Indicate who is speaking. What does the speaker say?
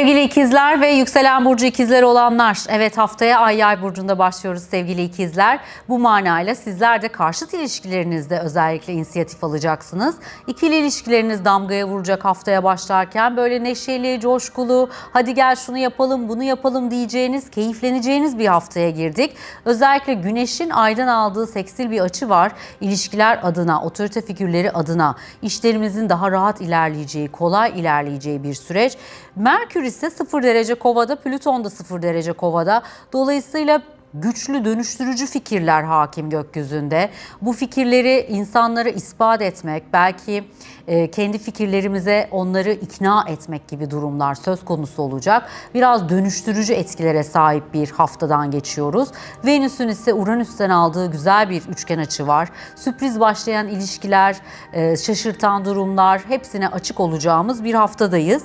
Speaker 1: Sevgili ikizler ve yükselen burcu ikizler olanlar. Evet haftaya Ay Yay burcunda başlıyoruz sevgili ikizler. Bu manayla sizler de karşıt ilişkilerinizde özellikle inisiyatif alacaksınız. İkili ilişkileriniz damgaya vuracak haftaya başlarken böyle neşeli, coşkulu, hadi gel şunu yapalım, bunu yapalım diyeceğiniz, keyifleneceğiniz bir haftaya girdik. Özellikle güneşin aydan aldığı seksil bir açı var. İlişkiler adına, otorite figürleri adına, işlerimizin daha rahat ilerleyeceği, kolay ilerleyeceği bir süreç. Merkür ise 0 derece kovada, Plüton da 0 derece kovada. Dolayısıyla güçlü dönüştürücü fikirler hakim gökyüzünde. Bu fikirleri insanlara ispat etmek, belki e, kendi fikirlerimize onları ikna etmek gibi durumlar söz konusu olacak. Biraz dönüştürücü etkilere sahip bir haftadan geçiyoruz. Venüs'ün ise Uranüs'ten aldığı güzel bir üçgen açı var. Sürpriz başlayan ilişkiler, e, şaşırtan durumlar hepsine açık olacağımız bir haftadayız.